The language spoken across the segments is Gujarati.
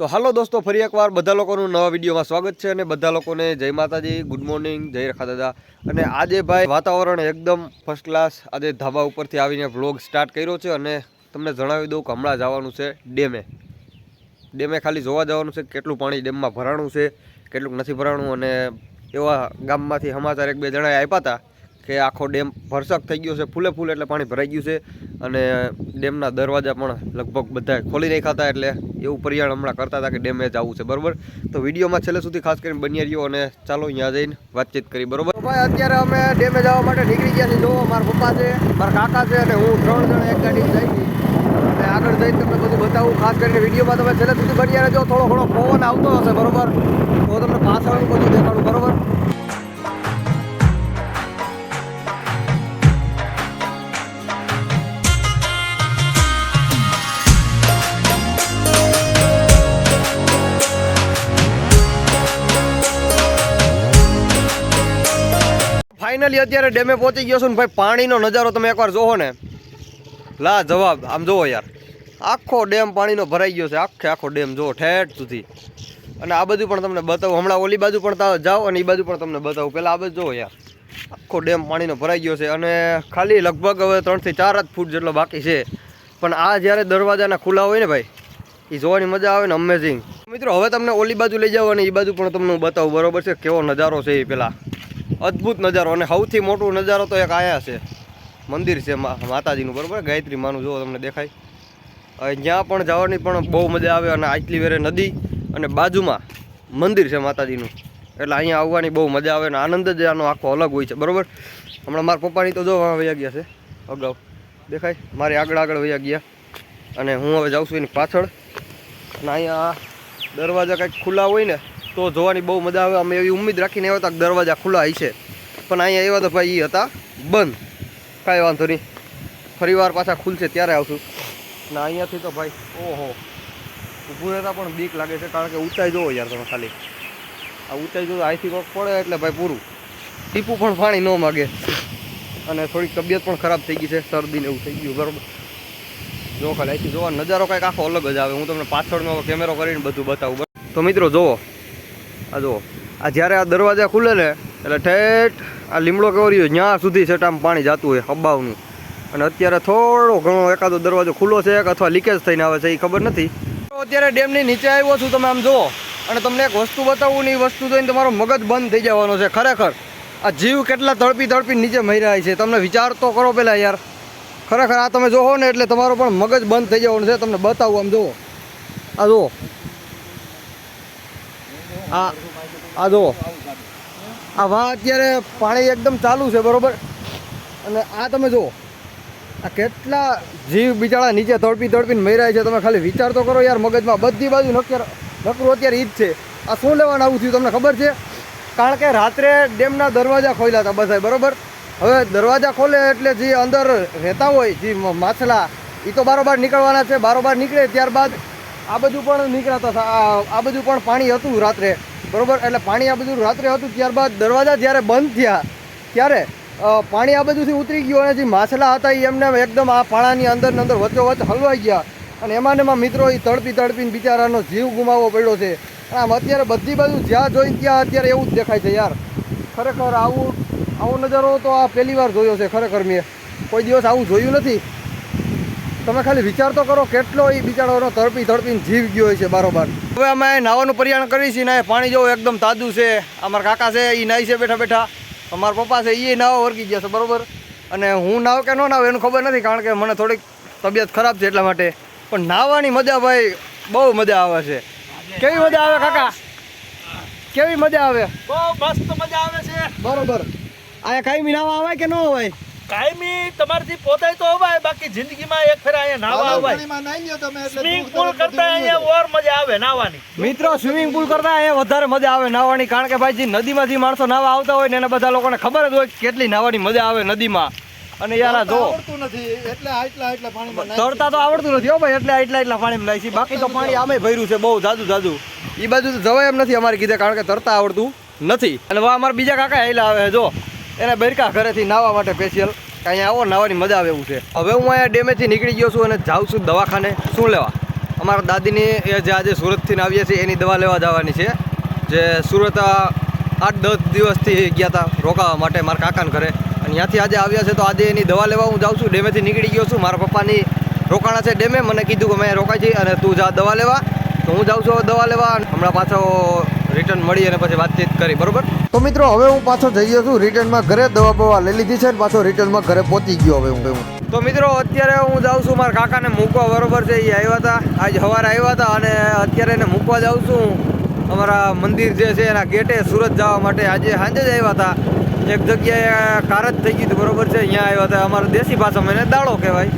તો હાલો દોસ્તો, ફરી એકવાર બધા લોકોનું નવા વિડીયોમાં સ્વાગત છે અને બધા લોકોને જય માતાજી ગુડ મોર્નિંગ જય રખા દાદા. અને આજે ભાઈ વાતાવરણ એકદમ ફર્સ્ટ ક્લાસ આજે ધાબા ઉપરથી આવીને વ્લોગ સ્ટાર્ટ કર્યો છે અને તમને જણાવી દઉં કે હમણાં જવાનું છે ડેમે. ડેમે ખાલી જોવા જવાનું છે કેટલું પાણી ડેમમાં ભરાણું છે કેટલું નથી ભરાણું અને એવા ગામમાંથી સમાચાર એક બે જણાએ આપ્યા હતા. કે આખો ડેમ ભરસક થઈ ગયો છે, ફૂલે ફૂલ એટલે પાણી ભરાઈ ગયું છે. અને ડેમના દરવાજા પણ લગભગ બધાએ ખોલી રાખ્યા હતા એટલે એવું પરિયાણ હમણાં કરતા હતા કે ડેમે જવું છે, બરોબર? તો વિડીયોમાં છેલ્લે સુધી ખાસ કરીને બની રહ્યો અને ચાલો અહીંયા જઈને વાતચીત કરી, બરોબર? ભાઈ, અત્યારે અમે ડેમે જવા માટે નીકળી ગયા છીએ. જોવો મારા પપ્પા છે, મારા કાકા છે અને હું ત્રણ જણ એક ગાડી જઈ અને આગળ જઈને તમને બધું બતાવું. ખાસ કરીને વિડીયોમાં તમે છેલ્લે સુધી બની રહેજો. થોડો ઘણો પવન આવતો હશે, બરોબર? તો તમને પાછળનું બધું દેખાડું, બરોબર? ફાઇનલી અત્યારે ડેમે પહોંચી ગયો છું ને ભાઈ, પાણીનો નજારો તમે એકવાર જોવો ને. લા જવાબ, આમ જોવો યાર. આખો ડેમ પાણીનો ભરાઈ ગયો છે, આખે આખો ડેમ, જોવો, ઠેઠ સુધી. અને આ બધું પણ તમને બતાવું. હમણાં ઓલી બાજુ પણ જાઓ અને એ બાજુ પણ તમને બતાવું. પહેલાં આ બાજુ જોવો યાર. આખો ડેમ પાણીનો ભરાઈ ગયો છે અને ખાલી લગભગ હવે ત્રણથી ચાર જ ફૂટ જેટલો બાકી છે. પણ આ જ્યારે દરવાજાના ખુલ્લા હોય ને ભાઈ એ જોવાની મજા આવે ને અમેઝિંગ મિત્રો, હવે તમને ઓલી બાજુ લઈ જાઓ અને એ બાજુ પણ તમને હું બતાવું. બરોબર છે? કેવો નજારો છે એ પેલા. અદ્ભુત નજારો અને સૌથી મોટું નજારો તો એક આયા છે. મંદિર છે માતાજીનું, બરાબર? ગાયત્રી માનું જુઓ તમને દેખાય. હવે જ્યાં પણ જવાની પણ બહુ મજા આવે અને આટલી વેરે નદી અને બાજુમાં મંદિર છે માતાજીનું. એટલે અહીંયા આવવાની બહુ મજા આવે અને આનંદ જ આનો આખો અલગ હોય છે, બરાબર? હમણાં મારા પપ્પાની તો જો વયા ગયા છે, અગાઉ. દેખાય? મારી આગળ આગળ વયા ગયા. અને હું હવે જાઉં છું એની પાછળ. અને અહીંયા દરવાજા કંઈક ખુલ્લા હોય ને તો જોવાની બહુ મજા આવે. અમે એવી ઉમ્મીદ રાખીને આવ્યા હતા દરવાજા ખુલ્લા હશે. પણ અહીંયા એવા તો ભાઈ એ હતા, બંધ. કાંઈ વાંધો નહીં. ફરી વાર પાછા ખુલશે, ત્યારે આવશું. ને અહીંયાથી તો ભાઈ, ઓહો. ઊભું રહેતા પણ બીક લાગે છે, કારણ કે ઊંચાઈ જોવો યાર તમે ખાલી. આ ઊંચાઈ જો અહીંથી કોક પડે એટલે ભાઈ પૂરું. ટીપું પણ પાણી ન માગે. અને થોડીક તબિયત પણ ખરાબ થઈ ગઈ છે, શરદીને એવું થઈ ગયું, બરાબર. જો ખાલી અહીંથી જોવા નજારો કંઈક આખો અલગ જ આવે. હું તમને પાછળનો કેમેરો કરીને બધું બતાવું? તો મિત્રો, જુઓ. આ જુઓ. આ જ્યારે આ દરવાજા ખુલે ને, એટલે ઠેઠ આ લીમડો કેવો રહ્યો ત્યાં સુધી છે પાણી જતું હોય હબાવનું. અને અત્યારે થોડો ઘણો એકાદો દરવાજો ખુલ્લો છે અથવા લીકેજ થઈને આવે છે, એ ખબર નથી. અત્યારે ડેમની નીચે આવ્યો છું તમે આમ જુઓ. અને તમને એક વસ્તુ બતાવું ને એ વસ્તુ જોઈને તમારો મગજ બંધ થઈ જવાનો છે, ખરેખર. આ જીવ કેટલા તડપી તડપી નીચે મરી છે, તમને વિચાર તો કરો પહેલાં યાર. ખરેખર આ તમે જોવો ને એટલે તમારો પણ મગજ બંધ થઈ જવાનું છે, તમને બતાવું આમ જુઓ. આ જુઓ. આ આ જુઓ. આ વાહ અત્યારે પાણી એકદમ ચાલુ છે, બરાબર? અને આ તમે જુઓ. આ કેટલા જીવ બિચારા નીચે તડપી તડપીને મર્યા છે, તમે ખાલી વિચાર તો કરો યાર, મગજમાં બધી બાજુ નક્કર, નકરું અત્યારે ઈ જ છે. આ શું લેવાનું આવું થયું, તમને ખબર છે? કારણ કે રાત્રે ડેમના દરવાજા ખોલ્યા હતા બધા બરાબર? હવે દરવાજા ખોલે એટલે જે અંદર રહેતા હોય, જે માછલા એ તો બારોબાર નીકળવાના છે, બારોબાર નીકળે ત્યારબાદ આ બધું પણ નીકળાતા હતા. આ- બધું પણ પાણી હતું રાત્રે. બરોબર? એટલે પાણી આ બધું રાત્રે હતું, ત્યારબાદ દરવાજા જ્યારે બંધ થયા, ત્યારે પાણી આ બધુંથી ઉતરી ગયું અને જે માછલા હતા એમને એકદમ આ પાણાની અંદર ને અંદર વચ્ચોવચ્ચ હલવાઈ ગયા. અને એમાં એમાં મિત્રો એ તડપી તડપીને બિચારાનો જીવ ગુમાવવો પડ્યો છે. અને આમ અત્યારે બધી બાજુ જ્યાં જોઈને ત્યાં અત્યારે એવું જ દેખાય છે યાર. ખરેખર આવું, આવો નજારો તો આ પહેલી વાર જોયો છે ખરેખર મેં. કોઈ દિવસ આવું જોયું નથી? તમે ખાલી વિચાર તો કરો કેટલો એ બિચારાનો તડપી તડપીને જીવ ગયો હોય છે બારોબાર. હવે અમે નાવાનું પર્યાણ કરીએ છીએ ને પાણી જેવું એકદમ તાજું છે. અમારા કાકા છે એ નાહી છે બેઠા બેઠા. અમારા પપ્પા છે એ નાવા વર્ગી ગયા છે બરોબર? અને હું નાવ કે ન નાવ એનું ખબર નથી કારણ કે મને થોડીક તબિયત ખરાબ છે એટલા માટે. પણ નાવાની મજા ભાઈ બહુ મજા આવે છે. કેવી મજા આવે કાકા? કેવી મજા આવે? બહુ મસ્ત મજા આવે છે. બરોબર. આ કાંઈ નાવા આવે કે ન આવે કાયમી તમારથી પોતાય તો અવાય બાકી જિંદગીમાં એક ફેરા અહીંયા નાવા અવાય સ્વિમિંગ પુલ કરતા અહીંયા ઓર મજા આવે નાવાની. મિત્રો સ્વિમિંગ પુલ કરતા અહીંયા વધારે મજા આવે નાવાની કારણ કે ભાઈ જે નદીમાં જે માણસો નાવા આવતા હોય ને એને બધા લોકોને ખબર જ હોય કેટલી નાવાની મજા આવે નદીમાં. અને યાર આ જો આવડતું નથી એટલે આટલા આટલા પાણીમાં તરતા તો આવડતું નથી હો ભાઈ એટલે એટલા એટલા પાણીમાં નાય છે બાકી તો પાણી આમે ભર્યું છે બહુ જાજુ જાજુ એ બાજુ તો જવાય એમ નથી અમારે કીધે કારણ કે તરતા આવડતું નથી. અને વા અમારા બીજા કાકા હેલા આવે જો. એને બેરકા ઘરેથી નાવા માટે સ્પેશિયલ અહીંયા આવો નાવાની મજા આવે એવું છે. હવે હું અહીંયા ડેમેથી નીકળી ગયો છું અને જાઉં છું દવાખાને. શું લેવા? અમારા દાદીની એ જે આજે સુરતથી આવીએ છીએ, એની દવા લેવા જવાની છે. જે સુરત આઠ દસ દિવસથી ગયા હતા રોકાવા માટે મારા કાકાને ઘરે. અને ત્યાંથી આજે આવ્યા છે તો આજે એની દવા લેવા હું જાઉં છું. ડેમેથી નીકળી ગયો છું. મારા પપ્પાની રોકાણા છે ડેમે. મને કીધું કે મેં રોકાઈ જઈ અને તું જા દવા લેવા. તો હું જાઉં છું દવા લેવા. હમણાં પાછો રિટર્ન મળી અને પછી વાતચીત કરી બરોબર? તો મિત્રો હવે હું પાછો જઈ ગયો છું રિટર્નમાં ઘરે દવા બવા લઈ લીધી છે અને પાછો રિટર્નમાં ઘરે પહોંચી ગયો હવે હું તો મિત્રો અત્યારે હું જાઉં છું મારા કાકાને મૂકવા બરોબર છે એ આવ્યા હતા. આજ સવારે આવ્યા હતા અને અત્યારે એને મૂકવા જાઉં છું. અમારા મંદિર જે છે એના ગેટે સુરત જવા માટે આજે સાંજે જ આવ્યા હતા. એક જગ્યાએ કાર જ થઈ ગઈ હતી બરોબર છે અહીંયા આવ્યા હતા. અમારા દેશી ભાષામાં એને દાડો કહેવાય.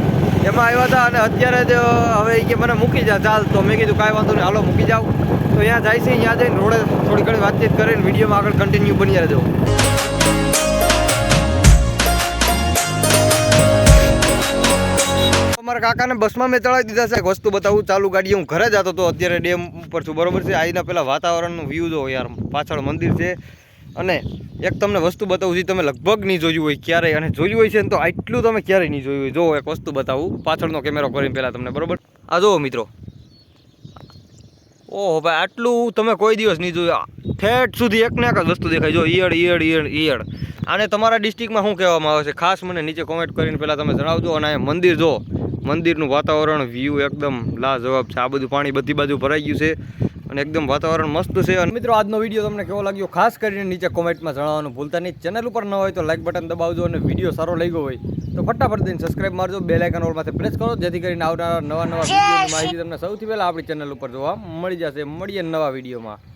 એમાં આવ્યા હતા અને અત્યારે જ હવે કે મને મૂકી જા, ચાલ. તો મેં કીધું, કાંઈ વાંધો નહીં, હાલો, મૂકી જાઓ તો અહીંયા જાય છે, અહીંયા જઈને રોડે થોડી ઘણી વાતચીત કરીને વિડીયોમાં આગળ કન્ટિન્યુ બની રહેજો. અમારા કાકાને બસમાં મેં ચડાવી દીધા છે. વસ્તુ બતાવું, ચાલુ ગાડી હું ઘરે જતો હતો અત્યારે ડેમ ઉપર છું. બરોબર છે? અહીંના પેલા વાતાવરણનું વ્યૂ જો યાર, પાછળ મંદિર છે. અને એક તમને વસ્તુ બતાવું છું તમે લગભગ નહીં જોયું હોય ક્યારેય, અને જોયું હોય છે ને તો આટલું તમે ક્યારેય નહીં જોયું હોય. જો એક વસ્તુ બતાવું, પાછળનો કેમેરો કરીને પહેલાં તમને, બરાબર? આ જુઓ મિત્રો. ઓહો ભાઈ, આટલું તમે કોઈ દિવસ નહીં જોયું. ઠેઠ સુધી એક ને એક જ વસ્તુ દેખાય. જો ઈયળ ઈયળ ઈયળ ઈયળ. આને તમારા ડિસ્ટ્રિક્ટમાં શું કહેવામાં આવે છે? ખાસ મને નીચે કોમેન્ટ કરીને પહેલાં તમે જણાવજો, અને અહીંયા મંદિર જો મંદિરનું વાતાવરણ વ્યૂ એકદમ લાજવાબ છે. આ બધું પાણી બધી બાજુ ભરાઈ ગયું છે. અને એકદમ વાતાવરણ મસ્ત છે અને મિત્રો આજનો વીડિયો તમને કેવો લાગ્યો? ખાસ કરીને નીચે કોમેન્ટમાં જણાવવાનું ભૂલતા નહીં. ચેનલ ઉપર ન હોય તો લાઈક બટન દબાવજો અને વીડિયો સારો લાગ્યો હોય તો ફટાફટ દઈને સબસ્ક્રાઇબ મારજો. બે લાઇકન ઓલમાંથી પ્રેસ કરો જેથી કરીને આવનારા નવા નવા વિડીયોની માહિતી તમને સૌથી પહેલાં આપણી ચેનલ ઉપર જોવા મળી જશે. મળીએ નવા વિડીયોમાં.